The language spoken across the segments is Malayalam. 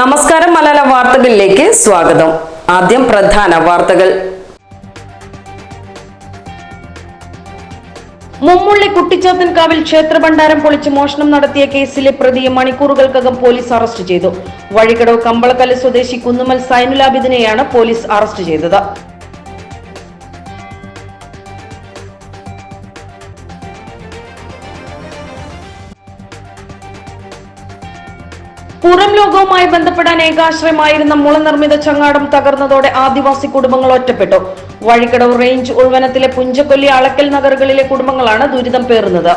നമസ്കാരം മലയാള വാർത്തകളിലേക്ക് സ്വാഗതം. ആദ്യം പ്രധാന വാർത്തകൾ. മുമ്മുള്ളി കുട്ടിച്ചാത്തൻകാവിൽ ക്ഷേത്രഭണ്ഡാരം പൊളിച്ച് മോഷണം നടത്തിയ കേസിലെ പ്രതിയെ മണിക്കൂറുകൾക്കകം പോലീസ് അറസ്റ്റ് ചെയ്തു. വഴിക്കടവ് കമ്പളക്കല്ല് സ്വദേശി കുന്നുമൽ സൈനുലാബിദിനെയാണ് പോലീസ് അറസ്റ്റ് ചെയ്തത്. ലോകവുമായി ബന്ധപ്പെടാൻ ഏകാശ്രയമായിരുന്ന മുളനിർമ്മിത ചങ്ങാടം തകർന്നതോടെ ആദിവാസി കുടുംബങ്ങൾ ഒറ്റപ്പെട്ടു. വഴിക്കടവ് റേഞ്ച് ഉൾവനത്തിലെ പുഞ്ചക്കൊല്ലി അളക്കൽ നഗറുകളിലെ കുടുംബങ്ങളാണ് ദുരിതം പേറുന്നത്.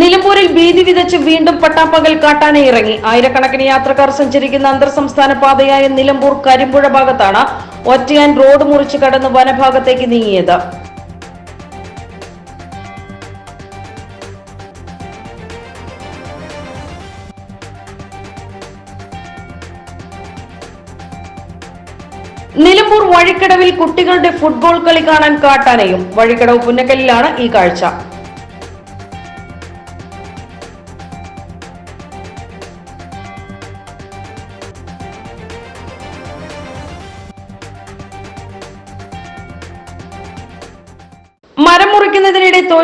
നിലമ്പൂരിൽ ഭീതി വിതച്ച് വീണ്ടും പട്ടാപ്പകൽ കാട്ടാനെ ഇറങ്ങി. ആയിരക്കണക്കിന് യാത്രക്കാർ സഞ്ചരിക്കുന്ന അന്തർ സംസ്ഥാന പാതയായ നിലമ്പൂർ കരിമ്പുഴ ഭാഗത്താണ് ഒറ്റയാൻ റോഡ് മുറിച്ച് കടന്ന് വനഭാഗത്തേക്ക് നീങ്ങിയത്. നിലമ്പൂർ വഴിക്കടവിൽ കുട്ടികളുടെ ഫുട്ബോൾ കളി കാണാൻ കാട്ടാനയും. വഴിക്കടവ് പുന്നക്കലിലാണ് ഈ കാഴ്ച.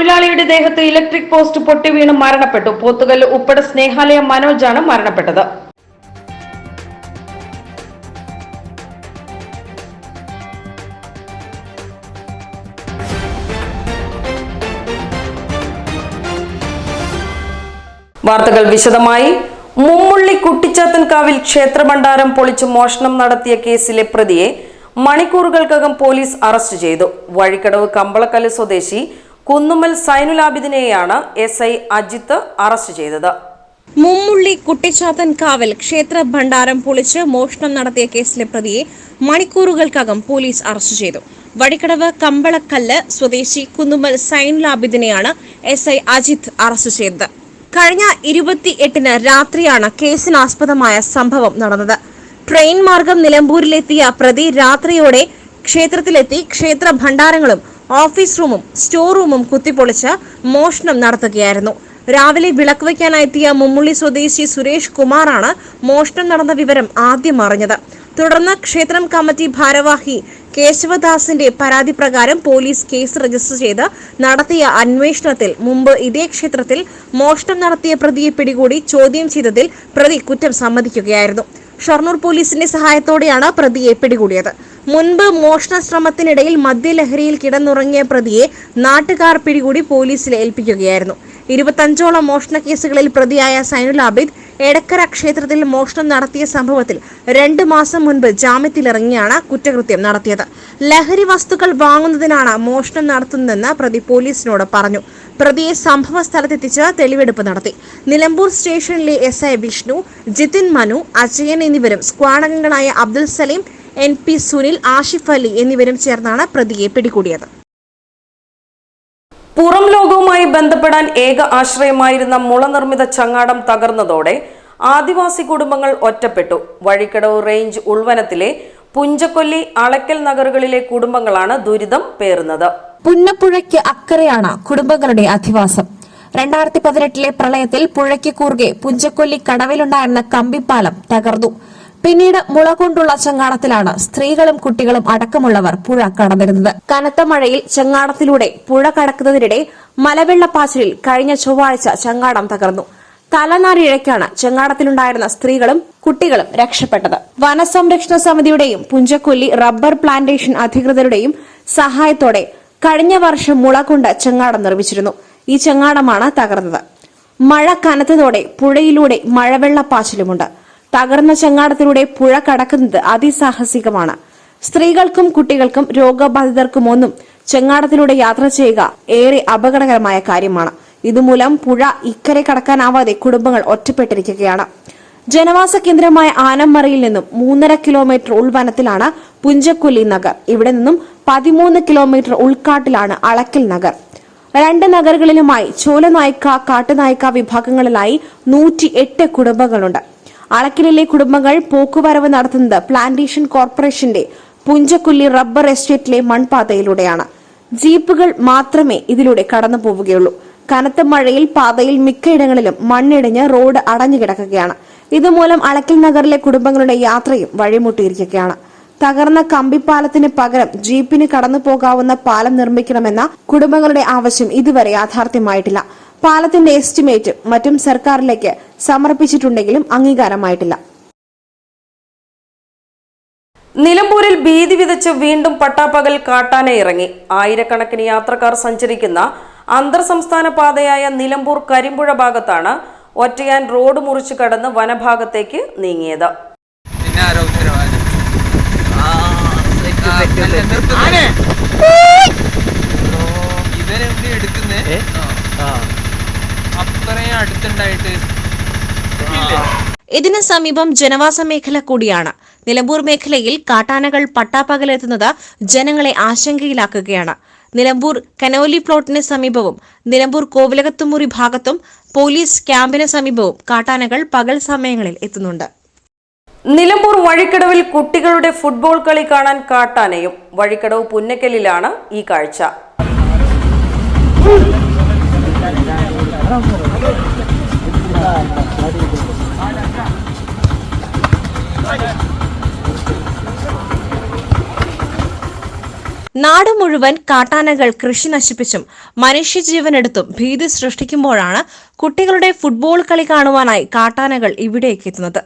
തൊഴിലാളിയുടെ ദേഹത്ത് ഇലക്ട്രിക് പോസ്റ്റ് പൊട്ടി വീണ് മരണപ്പെട്ടു. പോത്തുകല്ല് ഉപ്പട സ്നേഹാലയ മനോജാണ് മരണപ്പെട്ടത്. വാർത്തകൾ വിശദമായി. മുമ്മുള്ളി കുട്ടിച്ചാത്തൻകാവിൽ ക്ഷേത്രഭണ്ഡാരം പൊളിച്ച് മോഷണം നടത്തിയ കേസിലെ പ്രതിയെ മണിക്കൂറുകൾക്കകം പോലീസ് അറസ്റ്റ് ചെയ്തു. വഴിക്കടവ് കമ്പളക്കല്ല് സ്വദേശി കുന്നുമ്മൽ സൈനുലാബിദിനെയാണ് എസ് ഐ അജിത്ത് അറസ്റ്റ് ചെയ്തത്. മുമ്മുള്ളി കുട്ടിച്ചാത്തൻ കാവൽ ക്ഷേത്ര ഭണ്ഡാരം പൊളിച്ച് മോഷണം നടത്തിയ കേസിലെ പ്രതിയെ മണിക്കൂറുകൾക്കകം പോലീസ് അറസ്റ്റ് ചെയ്തു. വഴിക്കടവ് കമ്പളക്കല്ല് സ്വദേശി കുന്നുമ്മൽ സൈനുലാബിദിനെയാണ് എസ് ഐ അജിത്ത് അറസ്റ്റ് ചെയ്തത്. കഴിഞ്ഞ ഇരുപത്തി എട്ടിന് രാത്രിയാണ് കേസിനാസ്പദമായ സംഭവം നടന്നത്. ട്രെയിൻ മാർഗം നിലമ്പൂരിലെത്തിയ പ്രതി രാത്രിയോടെ ക്ഷേത്രത്തിലെത്തി ക്ഷേത്ര ഭണ്ഡാരങ്ങളും ഓഫീസ് റൂമും സ്റ്റോർ റൂമും കുത്തിപ്പൊളിച്ച് മോഷണം നടത്തുകയായിരുന്നു. രാവിലെ വിളക്ക് വയ്ക്കാനെത്തിയ മുമ്മുള്ളി സ്വദേശി സുരേഷ് കുമാറാണ് മോഷണം നടന്ന വിവരം ആദ്യം അറിഞ്ഞത്. തുടർന്ന് ക്ഷേത്രം കമ്മിറ്റി ഭാരവാഹി കേശവദാസിന്റെ പരാതി പ്രകാരം പോലീസ് കേസ് രജിസ്റ്റർ ചെയ്ത് നടത്തിയ അന്വേഷണത്തിൽ മുമ്പ് ഇതേ ക്ഷേത്രത്തിൽ മോഷണം നടത്തിയ പ്രതിയെ പിടികൂടി ചോദ്യം ചെയ്തതിൽ പ്രതി കുറ്റം സമ്മതിക്കുകയായിരുന്നു. ഷൊർണൂർ പോലീസിന്റെ സഹായത്തോടെയാണ് പ്രതിയെ പിടികൂടിയത്. മുൻപ് മോഷണ ശ്രമത്തിനിടയിൽ മദ്യലഹരിയിൽ കിടന്നുറങ്ങിയ പ്രതിയെ നാട്ടുകാർ പിടികൂടി പോലീസിൽ ഏൽപ്പിക്കുകയായിരുന്നു. ഇരുപത്തഞ്ചോളം മോഷണ കേസുകളിൽ പ്രതിയായ സൈനുൽ ആബിദ് എടക്കര ക്ഷേത്രത്തിൽ മോഷണം നടത്തിയ സംഭവത്തിൽ രണ്ട് മാസം മുൻപ് ജാമ്യത്തിലിറങ്ങിയാണ് കുറ്റകൃത്യം നടത്തിയത്. ലഹരി വസ്തുക്കൾ വാങ്ങുന്നതിനാണ് മോഷണം നടത്തുന്നതെന്ന് പ്രതി പോലീസിനോട് പറഞ്ഞു. പ്രതിയെ സംഭവ സ്ഥലത്തെത്തിച്ച് തെളിവെടുപ്പ് നടത്തി. നിലമ്പൂർ സ്റ്റേഷനിലെ എസ് ഐ വിഷ്ണു ജിതിൻ മനു അജയൻ എന്നിവരും സ്ക്വാഡ് അംഗങ്ങളായ അബ്ദുൽ സലീം എൻ പി സുനിൽ ആഷിഫ് അലി എന്നിവരും ചേർന്നാണ് പ്രതിയെ പിടികൂടിയത്. പുറം ലോകവുമായി ബന്ധപ്പെടാൻ ഏക ആശ്രയമായിരുന്ന മുളനിർമ്മിത ചങ്ങാടം തകർന്നതോടെ ആദിവാസി കുടുംബങ്ങൾ ഒറ്റപ്പെട്ടു. വഴിക്കടവ് റേഞ്ച് ഉൾവനത്തിലെ പുഞ്ചക്കൊല്ലി അളക്കൽ നഗറുകളിലെ കുടുംബങ്ങളാണ് ദുരിതം പേറുന്നത്. പുന്നപ്പുഴയ്ക്ക് അക്കരയാണ് കുടുംബങ്ങളുടെ അധിവാസം. രണ്ടായിരത്തി പതിനെട്ടിലെ പ്രളയത്തിൽ പുഴയ്ക്ക് കൂറുകെ പുഞ്ചക്കൊല്ലി കടവിലുണ്ടായിരുന്ന കമ്പിപ്പാലം തകർന്നു. പിന്നീട് മുള കൊണ്ടുള്ള ചങ്ങാടത്തിലാണ് സ്ത്രീകളും കുട്ടികളും അടക്കമുള്ളവർ പുഴ കടന്നിരുന്നത്. കനത്ത മഴയിൽ ചങ്ങാടത്തിലൂടെ പുഴ കടക്കുന്നതിനിടെ മലവെള്ളപ്പാച്ചിലിൽ കഴിഞ്ഞ ചൊവ്വാഴ്ച ചങ്ങാടം തകർന്നു. തലനാരിഴയ്ക്കാണ് ചങ്ങാടത്തിലുണ്ടായിരുന്ന സ്ത്രീകളും കുട്ടികളും രക്ഷപ്പെട്ടത്. വനസംരക്ഷണ സമിതിയുടെയും പുഞ്ചക്കൊല്ലി റബ്ബർ പ്ലാന്റേഷൻ അധികൃതരുടെയും സഹായത്തോടെ കഴിഞ്ഞ വർഷം മുള കൊണ്ട് ചങ്ങാടം നിർമ്മിച്ചിരുന്നു. ഈ ചങ്ങാടമാണ് തകർന്നത്. മഴ കനത്തതോടെ പുഴയിലൂടെ മഴവെള്ളപ്പാച്ചിലുമുണ്ട്. തകർന്ന ചങ്ങാടത്തിലൂടെ പുഴ കടക്കുന്നത് അതിസാഹസികമാണ്. സ്ത്രീകൾക്കും കുട്ടികൾക്കും രോഗബാധിതർക്കും ഒന്നും ചെങ്ങാടത്തിലൂടെ യാത്ര ചെയ്യുക ഏറെ അപകടകരമായ കാര്യമാണ്. ഇതുമൂലം പുഴ ഇക്കരെ കടക്കാനാവാതെ കുടുംബങ്ങൾ ഒറ്റപ്പെട്ടിരിക്കുകയാണ്. ജനവാസ കേന്ദ്രമായ ആനമ്മറിയിൽ നിന്നും മൂന്നര കിലോമീറ്റർ ഉൾവനത്തിലാണ് പുഞ്ചക്കൊല്ലി നഗർ. ഇവിടെ നിന്നും പതിമൂന്ന് കിലോമീറ്റർ ഉൾക്കാട്ടിലാണ് അളക്കൽ നഗർ. രണ്ട് നഗരങ്ങളിലുമായി ചോലനായ്ക്ക കാട്ടുനായ്ക്ക വിഭാഗങ്ങളിലായി നൂറ്റി എട്ട് കുടുംബങ്ങളുണ്ട്. അളക്കലിലെ കുടുംബങ്ങൾ പോക്കുവരവ് നടത്തുന്നത് പ്ലാന്റേഷൻ കോർപ്പറേഷന്റെ പുഞ്ചക്കുല്ലി റബ്ബർ എസ്റ്റേറ്റിലെ മൺപാതയിലൂടെയാണ്. ജീപ്പുകൾ മാത്രമേ ഇതിലൂടെ കടന്നു പോവുകയുള്ളൂ. കനത്ത മഴയിൽ പാതയിൽ മിക്കയിടങ്ങളിലും മണ്ണിടിഞ്ഞ് റോഡ് അടഞ്ഞു കിടക്കുകയാണ്. ഇതുമൂലം അളക്കൽ നഗറിലെ കുടുംബങ്ങളുടെ യാത്രയും വഴിമുട്ടിയിരിക്കുകയാണ്. തകർന്ന കമ്പിപ്പാലത്തിന് പകരം ജീപ്പിന് കടന്നു പോകാവുന്ന പാലം നിർമ്മിക്കണമെന്ന കുടുംബങ്ങളുടെ ആവശ്യം ഇതുവരെ യാഥാർത്ഥ്യമായിട്ടില്ല. പാലത്തിന്റെ എസ്റ്റിമേറ്റ് മറ്റും സർക്കാരിലേക്ക് സമർപ്പിച്ചിട്ടുണ്ടെങ്കിലും അംഗീകാരമായിട്ടില്ല. നിലമ്പൂരിൽ ഭീതി വിതച്ച് വീണ്ടും പട്ടാപ്പകൽ കാട്ടാന ഇറങ്ങി. ആയിരക്കണക്കിന് യാത്രക്കാർ സഞ്ചരിക്കുന്ന അന്തർ സംസ്ഥാന പാതയായ നിലമ്പൂർ കരിമ്പുഴ ഭാഗത്താണ് ഒറ്റയാൻ റോഡ് മുറിച്ചു കടന്ന് വനഭാഗത്തേക്ക് നീങ്ങിയത്. ഇവരെവിടെ എടുക്കുന്നേ? അടുത്തുണ്ടായിട്ട്. ഇതിന് സമീപം ജനവാസ മേഖല കൂടിയാണ്. നിലമ്പൂർ മേഖലയിൽ കാട്ടാനകൾ പട്ടാപ്പകലെത്തുന്നത് ജനങ്ങളെ ആശങ്കയിലാക്കുകയാണ്. നിലമ്പൂർ കനോലി പ്ലോട്ടിന് സമീപവും നിലമ്പൂർ കോവിലകത്തുമുറി ഭാഗത്തും പോലീസ് ക്യാമ്പിന് സമീപവും കാട്ടാനകൾ പകൽ സമയങ്ങളിൽ എത്തുന്നുണ്ട്. നിലമ്പൂർ വഴിക്കടവിൽ കുട്ടികളുടെ ഫുട്ബോൾ കളി കാണാൻ കാട്ടാനയും വഴിക്കടവ് പുന്നക്കലിലാണ് ഈ കാഴ്ച. നാട് മുഴുവൻ കാട്ടാനകൾ കൃഷി നശിപ്പിച്ചും മനുഷ്യജീവനെടുത്തും ഭീതി സൃഷ്ടിക്കുമ്പോഴാണ് കുട്ടികളുടെ ഫുട്ബോൾ കളി കാണുവാനായി കാട്ടാനകൾ ഇവിടേക്ക് എത്തുന്നത്.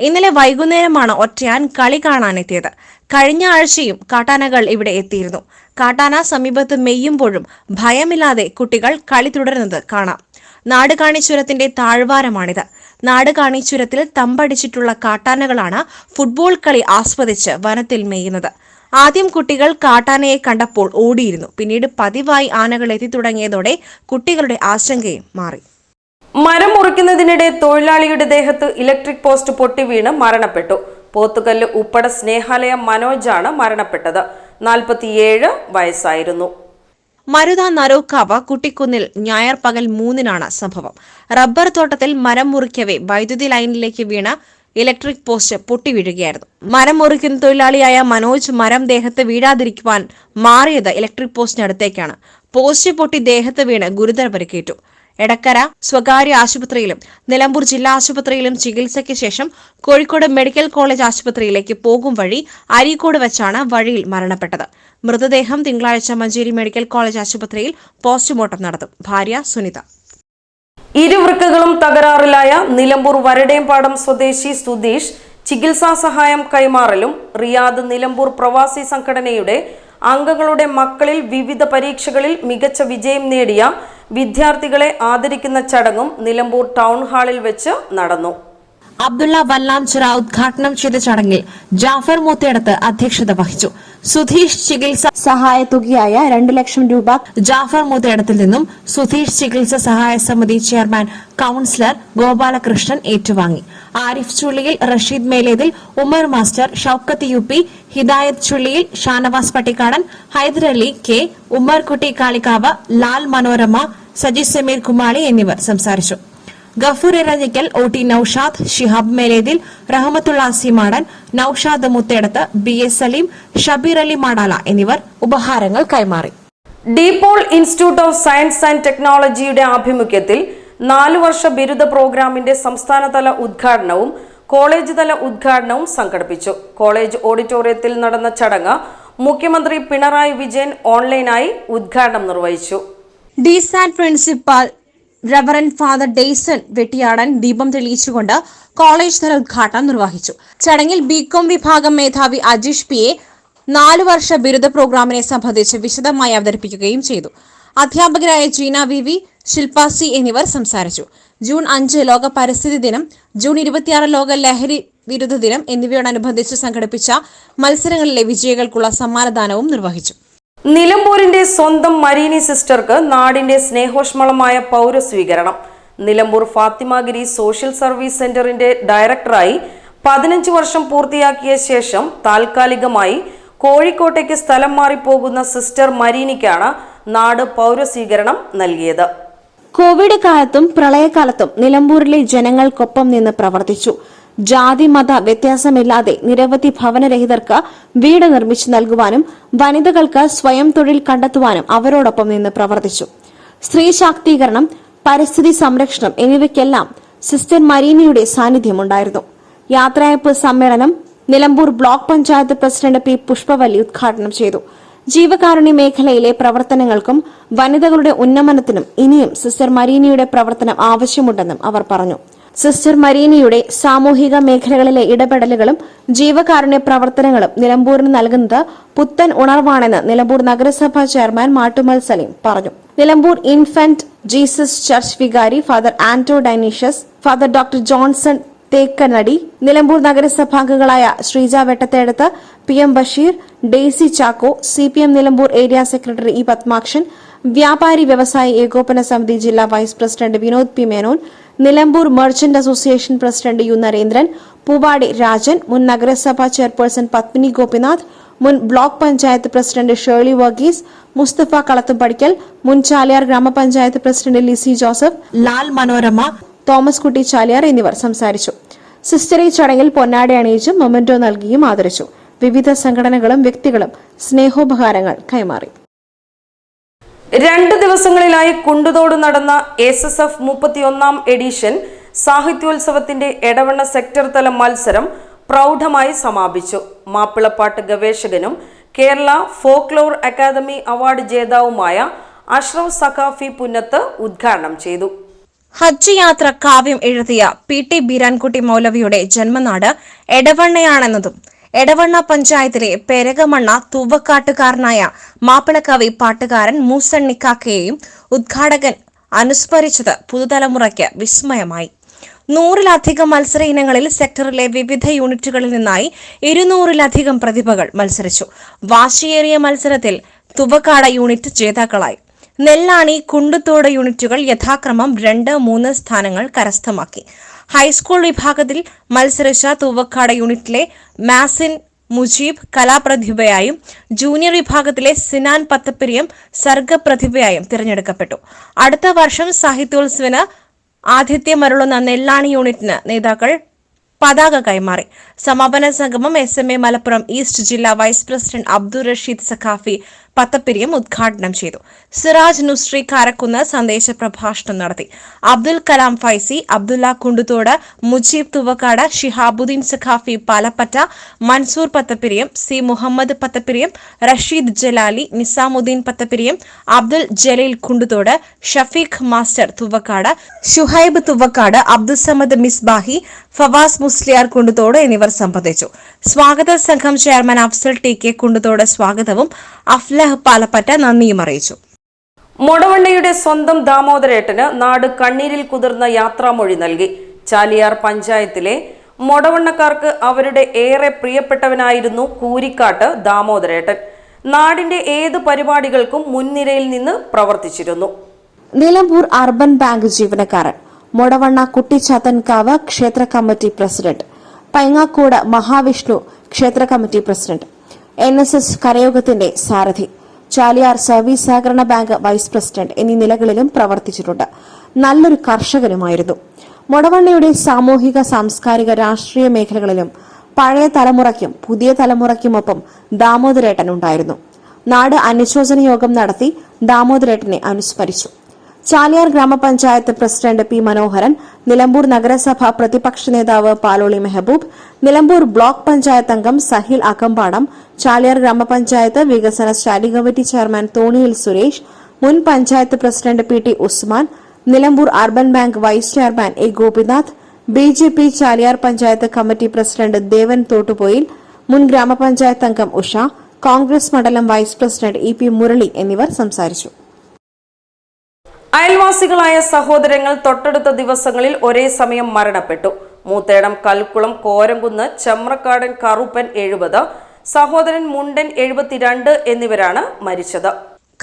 ഇന്നലെ വൈകുന്നേരമാണ് ഒറ്റയാൻ കളി കാണാനെത്തിയത്. കഴിഞ്ഞ ആഴ്ചയും കാട്ടാനകൾ ഇവിടെ എത്തിയിരുന്നു. കാട്ടാന സമീപത്ത് മെയ്യുമ്പോഴും ഭയമില്ലാതെ കുട്ടികൾ കളി തുടരുന്നത് കാണാം. നാടുകാണി ചുരത്തിന്റെ താഴ്വാരമാണിത്. നാടുകാണി ചുരത്തിൽ തമ്പടിച്ചിട്ടുള്ള കാട്ടാനകളാണ് ഫുട്ബോൾ കളി ആസ്വദിച്ച് വനത്തിൽ മേയുന്നത്. ആദ്യം കുട്ടികൾ കാട്ടാനയെ കണ്ടപ്പോൾ ഓടിയിരുന്നു. പിന്നീട് പതിവായി ആനകൾ എത്തിത്തുടങ്ങിയതോടെ കുട്ടികളുടെ ആശങ്കയും മാറി. മരം മുറിക്കുന്നതിനിടെ തൊഴിലാളിയുടെ ദേഹത്ത് ഇലക്ട്രിക് പോസ്റ്റ് പൊട്ടി വീണ് മരണപ്പെട്ടു. പോത്തുകല്ല് ഉപ്പട സ്നേഹാലയ മനോജാണ് മരണപ്പെട്ടത്. നാൽപ്പത്തിയേഴ് വയസ്സായിരുന്നു. മരുത നരോക്കാവ് കുട്ടിക്കുന്നിൽ ഞായർ പകൽ മൂന്നിനാണ് സംഭവം. റബ്ബർ തോട്ടത്തിൽ മരം മുറിക്കവേ വൈദ്യുതി ലൈനിലേക്ക് വീണ ഇലക്ട്രിക് പോസ്റ്റ് പൊട്ടി വീഴുകയായിരുന്നു മരം മുറിക്കുന്ന തൊഴിലാളിയായ മനോജ് മരം ദേഹത്ത് വീഴാതിരിക്കുവാൻ മാറിയത് ഇലക്ട്രിക് പോസ്റ്റിനടുത്തേക്കാണ്. പോസ്റ്റ് പൊട്ടി ദേഹത്ത് വീണ് ഗുരുതര പരിക്കേറ്റു. എടക്കര സ്വകാര്യ ആശുപത്രിയിലും നിലമ്പൂർ ജില്ലാ ആശുപത്രിയിലും ചികിത്സയ്ക്ക് ശേഷം കോഴിക്കോട് മെഡിക്കൽ കോളേജ് ആശുപത്രിയിലേക്ക് പോകും വഴി അരീക്കോട് വെച്ചാണ് വഴിയിൽ മരണപ്പെട്ടത്. മൃതദേഹം തിങ്കളാഴ്ച മഞ്ചേരി മെഡിക്കൽ കോളേജ് ആശുപത്രിയിൽ പോസ്റ്റ്മോർട്ടം നടത്തും. ഭാര്യ സുനിത. ഇരുവൃക്കകളും തകരാറിലായ നിലമ്പൂർ വരടേംപാടം സ്വദേശി സുധീഷ് ചികിത്സാ സഹായം കൈമാറലും റിയാദ് നിലമ്പൂർ പ്രവാസി സംഘടനയുടെ അംഗങ്ങളുടെ മക്കളിൽ വിവിധ പരീക്ഷകളിൽ മികച്ച വിജയം നേടിയ വിദ്യാർത്ഥികളെ ആദരിക്കുന്ന ചടങ്ങും നിലമ്പൂർ ടൗൺ ഹാളിൽ വെച്ച് നടന്നു. അബ്ദുള്ള വല്ലാംചിറ ഉദ്ഘാടനം ചെയ്ത ചടങ്ങിൽ ജാഫർ മൂത്തയടത്ത് അധ്യക്ഷത വഹിച്ചു. സുധീഷ് ചികിത്സ സഹായ തുകയായ രണ്ട് ലക്ഷം രൂപ ജാഫർ മൂത്തേടത്തിൽ നിന്നും സുധീഷ് ചികിത്സ സഹായ സമിതി ചെയർമാൻ കൌൺസിലർ ഗോപാലകൃഷ്ണൻ ഏറ്റുവാങ്ങി. Arif Chulliyil Rasheed Melethil Umar master Shoukath U P Hidayath Chulliyil Shanavas Pattikkadan Haidarali K Ummarkutty Kalikavu Lal Manorama Saji Sameer Kumali എന്നിവർ സംസാരിച്ചു. Gafoor Iranjikkal O T Noushad Shihab Melethil Rahmathulla Seemadan Noushad Muthedath B S Saleem Shabeer Ali Madala എന്നിവർ ഉപഹാരങ്ങൾ കൈമാറി. DePaul Institute of Science and ടെക്നോളജിയുടെ ആഭിമുഖ്യത്തിൽ നാലു വർഷ ബിരുദ പ്രോഗ്രാമിന്റെ സംസ്ഥാനതല ഉദ്ഘാടനവും കോളേജ് തല ഉദ്ഘാടനവും സംഘടിപ്പിച്ചു. കോളേജ് ഓഡിറ്റോറിയത്തിൽ നടന്ന ചടങ്ങ് മുഖ്യമന്ത്രി പിണറായി വിജയൻ ഓൺലൈനായി ഉദ്ഘാടനം നിർവഹിച്ചു. DiSAT principal reverend father Deson Vettiyadan ദീപം തെളിയിച്ചുകൊണ്ട് കോളേജ് തല ഉദ്ഘാടനം നിർവഹിച്ചു. ചടങ്ങിൽ ബികോം വിഭാഗം മേധാവി അജീഷ് പി എ നാലു വർഷ ബിരുദ പ്രോഗ്രാമിനെ സംബന്ധിച്ച് വിശദമായി അവതരിപ്പിക്കുകയും ചെയ്തു. അധ്യാപകരായ Jeena V V Shilpa C എന്നിവർ സംസാരിച്ചു. ജൂൺ അഞ്ച് ലോക പരിസ്ഥിതി ദിനം ജൂൺ ഇരുപത്തിയാറ് ലോക ലഹരി വിരുദ്ധ ദിനം എന്നിവയോടനുബന്ധിച്ച് സംഘടിപ്പിച്ച മത്സരങ്ങളിലെ വിജയികൾക്കുള്ള സമ്മാനദാനവും നിർവഹിച്ചു. നിലമ്പൂരിന്റെ സ്വന്തം മരീനി സിസ്റ്റർക്ക് നാടിന്റെ സ്നേഹോഷ്മളമായ പൗരസ്വീകരണം. നിലമ്പൂർ ഫാത്തിമാഗിരി സോഷ്യൽ സർവീസ് സെന്ററിന്റെ ഡയറക്ടറായി പതിനഞ്ച് വർഷം പൂർത്തിയാക്കിയ ശേഷം താൽക്കാലികമായി കോഴിക്കോട്ടേക്ക് സ്ഥലം മാറിപ്പോകുന്ന സിസ്റ്റർ മരീനിക്കാണ് നാട് പൗരസ്വീകരണം നൽകിയത്. കോവിഡ് കാലത്തും പ്രളയകാലത്തും നിലമ്പൂരിലെ ജനങ്ങൾക്കൊപ്പം നിന്ന് പ്രവർത്തിച്ചു. ജാതി മത വ്യത്യാസമില്ലാതെ നിരവധി ഭവനരഹിതർക്ക് വീട് നിർമ്മിച്ചു നൽകുവാനും വനിതകൾക്ക് സ്വയം തൊഴിൽ കണ്ടെത്തുവാനും അവരോടൊപ്പം നിന്ന് പ്രവർത്തിച്ചു. സ്ത്രീ ശാക്തീകരണം പരിസ്ഥിതി സംരക്ഷണം എന്നിവയ്ക്കെല്ലാം സിസ്റ്റർ മരീനയുടെ സാന്നിധ്യമുണ്ടായിരുന്നു. യാത്രയപ്പ് സമ്മേളനം Nilambur block panchayat president P Pushpavalli ഉദ്ഘാടനം ചെയ്തു. ജീവകാരുണ്യ മേഖലയിലെ പ്രവർത്തനങ്ങൾക്കും വനിതകളുടെ ഉന്നമനത്തിനും ഇനിയും സിസ്റ്റർ മരീനയുടെ പ്രവർത്തനം ആവശ്യമുണ്ടെന്നും അവർ പറഞ്ഞു. സിസ്റ്റർ മരീനയുടെ സാമൂഹിക മേഖലകളിലെ ഇടപെടലുകളും ജീവകാരുണ്യ പ്രവർത്തനങ്ങളും നിലമ്പൂരിന് നൽകുന്നത് പുത്തൻ ഉണർവാണെന്ന് നിലമ്പൂർ നഗരസഭാ ചെയർമാൻ മാട്ടുമൽ സലീം പറഞ്ഞു. നിലമ്പൂർ ഇൻഫന്റ് ജീസസ് ചർച്ച് വികാരി father Anto Dionysius father doctor Johnson Thekkanadi Nilambur നഗരസഭാംഗങ്ങളായ Sreeja Vettathedath P M Basheer Daisy Chacko C P M Nilambur area secretary E Padmakshan വ്യാപാരി വ്യവസായി ഏകോപന സമിതി ജില്ലാ vice president Vinod P. Menon Nilambur merchant association president U. Narendran Poovadi Rajan മുൻ നഗരസഭാ ചെയർപേഴ്സൺ പത്മിനി ഗോപിനാഥ് മുൻ ബ്ലോക്ക് പഞ്ചായത്ത് പ്രസിഡന്റ് ഷേർലി വർഗീസ് മുസ്തഫ കളത്തുപടിക്കൽ മുൻ ചാലിയാർ ഗ്രാമപഞ്ചായത്ത് president Lissy Joseph Lal Manorama Thomas Kutty Chaliyar എന്നിവർ സംസാരിച്ചു. സിസ്റ്ററി ഈ ചടങ്ങിൽ പൊന്നാട അണിയിച്ചും മൊമെന്റോ നൽകിയും ആദരിച്ചു. വിവിധ സംഘടനകളും വ്യക്തികളും സ്നേഹോപഹാരങ്ങൾ കൈമാറി. രണ്ട് ദിവസങ്ങളിലായി കുണ്ടുതോട് നടന്ന എസ് എസ് എഫ് മുപ്പത്തിയൊന്നാം എഡിഷൻ സാഹിത്യോത്സവത്തിന്റെ എടവണ്ണ സെക്ടർ തല മത്സരം പ്രൗഢമായി സമാപിച്ചു. മാപ്പിളപ്പാട്ട് ഗവേഷകനും കേരള ഫോക്ലോർ അക്കാദമി അവാർഡ് ജേതാവുമായ അഷ്റഫ് സഖാഫി പുന്നത്ത് ഉദ്ഘാടനം ചെയ്തു. ഹജ്ജ് യാത്ര കാവ്യം എഴുതിയ പി ടി ബീരാൻകുട്ടി മൗലവിയുടെ ജന്മനാട് എടവണ്ണയാണെന്നതും എടവണ്ണ പഞ്ചായത്തിലെ പെരകമണ്ണ തൂവക്കാട്ടുകാരനായ മാപ്പിളക്കവി പാട്ടുകാരൻ മൂസണ്ണിക്കാക്കയെയും ഉദ്ഘാടകൻ അനുസ്മരിച്ചത് പുതുതലമുറയ്ക്ക് വിസ്മയമായി. നൂറിലധികം മത്സര ഇനങ്ങളിൽ സെക്ടറിലെ വിവിധ യൂണിറ്റുകളിൽ നിന്നായി ഇരുന്നൂറിലധികം പ്രതിഭകൾ മത്സരിച്ചു. വാശിയേറിയ മത്സരത്തിൽ തുവക്കാട യൂണിറ്റ് ജേതാക്കളായി. നെല്ലാണി കുണ്ടുത്തോട് യൂണിറ്റുകൾ യഥാക്രമം രണ്ട് മൂന്ന് സ്ഥാനങ്ങൾ കരസ്ഥമാക്കി. ഹൈസ്കൂൾ വിഭാഗത്തിൽ മത്സരിച്ച തൂവക്കാട് യൂണിറ്റിലെ മാസിൻ മുജീബ് കലാപ്രതിഭയായും ജൂനിയർ വിഭാഗത്തിലെ സിനാൻ പത്തപ്പിരിയം സർഗപ്രതിഭയായും തിരഞ്ഞെടുക്കപ്പെട്ടു. അടുത്ത വർഷം സാഹിത്യോത്സവന് ആതിഥ്യമരുളുന്ന നെല്ലാണി യൂണിറ്റിന് നേതാക്കൾ പതാക കൈമാറി. സമാപന സംഗമം S M A Malappuram east ജില്ലാ വൈസ് പ്രസിഡന്റ് അബ്ദുൾ റഷീദ് സഖാഫി പത്തപ്പിരിയം ഉദ്ഘാടനം ചെയ്തു. സിറാജ് നുസ്രി കാരക്കുന്ന് സന്ദേശ പ്രഭാഷണം നടത്തി. അബ്ദുൽ കലാം ഫൈസി അബ്ദുല്ല കുണ്ടുതോട് മുജീബ് തുവക്കാട് ഷിഹാബുദ്ദീൻ സഖാഫി പാലപ്പറ്റ മൻസൂർ പത്തപ്പിരിയം സി മുഹമ്മദ് പത്തപ്പിരിയം റഷീദ് ജലാലി നിസാമുദ്ദീൻ പത്തപ്പിരിയം അബ്ദുൽ ജലീൽ കുണ്ടുതോട് ഷഫീഖ് മാസ്റ്റർ തുവക്കാട് ഷുഹൈബ് തുവക്കാട് അബ്ദുസമദ് മിസ്ബാഹി ഫവാസ് മുസ്ലിയാർ കുണ്ടുതോട് എന്നിവർ സംബന്ധിച്ചു. സ്വാഗത സംഘം chairman Afsal T K Kunduthodu സ്വാഗതവും. അഫ്ലഹ് പാലപ്പറ്റ നന്ദിയും അറിയിച്ചു. മൊടവണ്ണയുടെ സ്വന്തം ദാമോദരേട്ടന് നാട് കണ്ണീരിൽ കുതിർന്ന യാത്രാമൊഴി നൽകി. ചാലിയാർ പഞ്ചായത്തിലെ മൊടവണ്ണക്കാർക്ക് അവരുടെ ഏറെ പ്രിയപ്പെട്ടവനായിരുന്നു കൂരിക്കാട്ട് ദാമോദരേട്ടൻ. നാടിന്റെ ഏത് പരിപാടികൾക്കും മുൻനിരയിൽ നിന്ന് പ്രവർത്തിച്ചിരുന്നു. നിലമ്പൂർ അർബൻ ബാങ്ക് ജീവനക്കാരൻ മൊടവണ്ണ കുട്ടിച്ചാത്തൻകാവ് ക്ഷേത്ര കമ്മിറ്റി പ്രസിഡന്റ് പൈങ്ങാക്കോട് മഹാവിഷ്ണു ക്ഷേത്ര committee president N S S കരയോഗത്തിന്റെ സാരഥി. ചാലിയാർ സർവീസ് സഹകരണ ബാങ്ക് വൈസ് പ്രസിഡന്റ് എന്നീ നിലകളിലും പ്രവർത്തിച്ചിട്ടുണ്ട്. നല്ലൊരു കർഷകനുമായിരുന്നു. മൊടവണ്ണയുടെ സാമൂഹിക സാംസ്കാരിക രാഷ്ട്രീയ മേഖലകളിലും പഴയ തലമുറയ്ക്കും പുതിയ തലമുറയ്ക്കുമൊപ്പം ദാമോദരേട്ടൻ ഉണ്ടായിരുന്നു. നാട് അനുശോചന യോഗം നടത്തി ദാമോദരേട്ടനെ അനുസ്മരിച്ചു. ചാലിയാർ ഗ്രാമപഞ്ചായത്ത് പ്രസിഡന്റ് പി മനോഹരൻ നിലമ്പൂർ നഗരസഭ പ്രതിപക്ഷ നേതാവ് പാലോളി മെഹബൂബ് നിലമ്പൂർ ബ്ലോക്ക് പഞ്ചായത്ത് അംഗം സഹിൽ അകമ്പാടം ചാലിയാർ ഗ്രാമപഞ്ചായത്ത് വികസന സ്റ്റാൻഡിംഗ് കമ്മിറ്റി ചെയർമാൻ തോണിയിൽ സുരേഷ് മുൻ panchayat president P T Usman Nilambur urban bank vice chairman A Gopinath B J P Chaliyar panchayat committee president Devan Thottupoyil മുൻ ഗ്രാമപഞ്ചായത്ത് അംഗം ഉഷ കോൺഗ്രസ് മണ്ഡലം vice president E P Murali എന്നിവർ സംസാരിച്ചു. അയൽവാസികളായ സഹോദരങ്ങൾ തൊട്ടടുത്ത ദിവസങ്ങളിൽ ഒരേ സമയം മരണപ്പെട്ടു. മൂത്തേടം കൽക്കുളം കോരംകുന്ന് ചമ്രക്കാടൻ കറുപ്പൻ എഴുപത് സഹോദരൻ മുണ്ടൻ എഴുപത്തിരണ്ട് എന്നിവരാണ് മരിച്ചത്.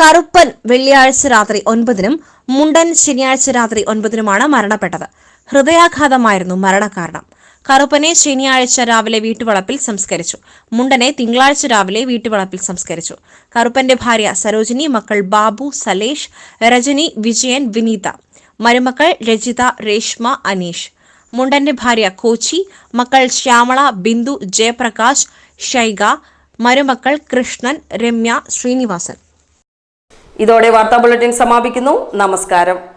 കറുപ്പൻ വെള്ളിയാഴ്ച രാത്രി ഒൻപതിനും മുണ്ടൻ ശനിയാഴ്ച രാത്രി ഒൻപതിനുമാണ് മരണപ്പെട്ടത്. ഹൃദയാഘാതമായിരുന്നു മരണകാരണം. കറുപ്പനെ ശനിയാഴ്ച രാവിലെ വീട്ടുവളപ്പിൽ സംസ്കരിച്ചു. മുണ്ടനെ തിങ്കളാഴ്ച രാവിലെ വീട്ടുവളപ്പിൽ സംസ്കരിച്ചു. കറുപ്പന്റെ ഭാര്യ സരോജിനി മക്കൾ ബാബു സലേഷ് രജനി വിജയൻ വിനീത. മരുമക്കൾ രജിത രേഷ്മ അനീഷ്. മുണ്ടന്റെ ഭാര്യ കോച്ചി മക്കൾ ശ്യാമള ബിന്ദു ജയപ്രകാശ് ഷൈഗ. മരുമക്കൾ കൃഷ്ണൻ രമ്യ ശ്രീനിവാസൻ. ഇതോടെ വാർത്താ ബുള്ളറ്റിൻ സമാപിക്കുന്നു. നമസ്കാരം.